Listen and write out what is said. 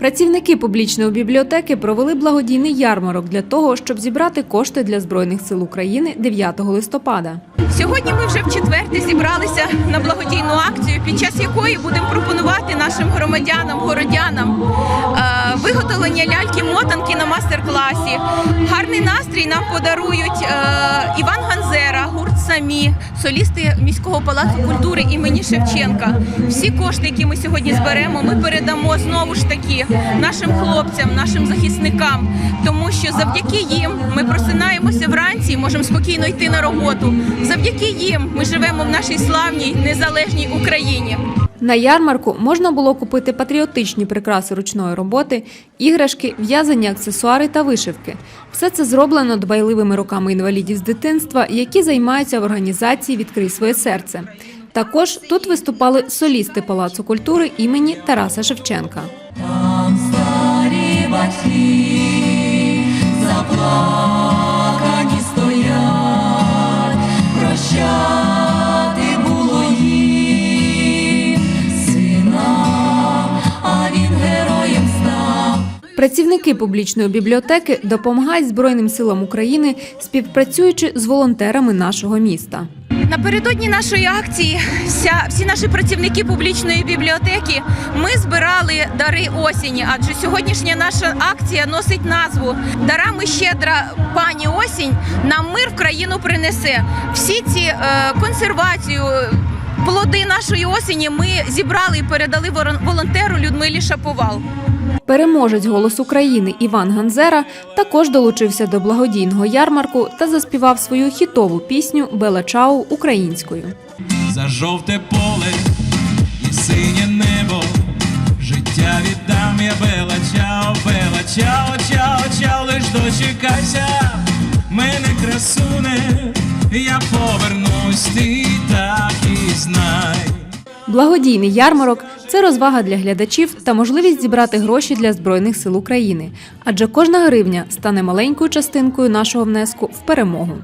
Працівники публічної бібліотеки провели благодійний ярмарок для того, щоб зібрати кошти для Збройних сил України 9 листопада. Сьогодні ми вже в четверте зібралися на благодійну акцію, під час якої будемо пропонувати нашим громадянам, городянам е, виготовлення ляльки-мотанки на мастер-класі. Гарний настрій нам подарують е, Іван гурт самі, солісти міського палацу культури імені Шевченка. Всі кошти, які ми сьогодні зберемо, ми передамо знову ж таки нашим хлопцям, нашим захисникам, тому що завдяки їм ми просинаємося вранці і можемо спокійно йти на роботу. Завдяки їм ми живемо в нашій славній незалежній Україні. На ярмарку можна було купити патріотичні прикраси ручної роботи, іграшки, в'язані аксесуари та вишивки. Все це зроблено дбайливими руками інвалідів з дитинства, які займаються в організації Відкрий своє серце. Також тут виступали солісти Палацу культури імені Тараса Шевченка. Там старі батьки Працівники публічної бібліотеки допомагають Збройним силам України, співпрацюючи з волонтерами нашого міста. Напередодні нашої акції вся, всі наші працівники публічної бібліотеки ми збирали дари осені, адже сьогоднішня наша акція носить назву Дарами щедра пані осінь нам мир в країну принесе. Всі ці е, консервацію. Плоди нашої осені ми зібрали і передали волонтеру Людмилі Шаповал. Переможець голос України Іван Ганзера також долучився до благодійного ярмарку та заспівав свою хітову пісню Бела Чау українською. за жовте поле і синє небо. Життя віддам я бела чао, бела чао, чао, чао, лиш дочекайся, мене красуне, я повернусь, ти. Благодійний ярмарок це розвага для глядачів та можливість зібрати гроші для Збройних сил України. Адже кожна гривня стане маленькою частинкою нашого внеску в перемогу.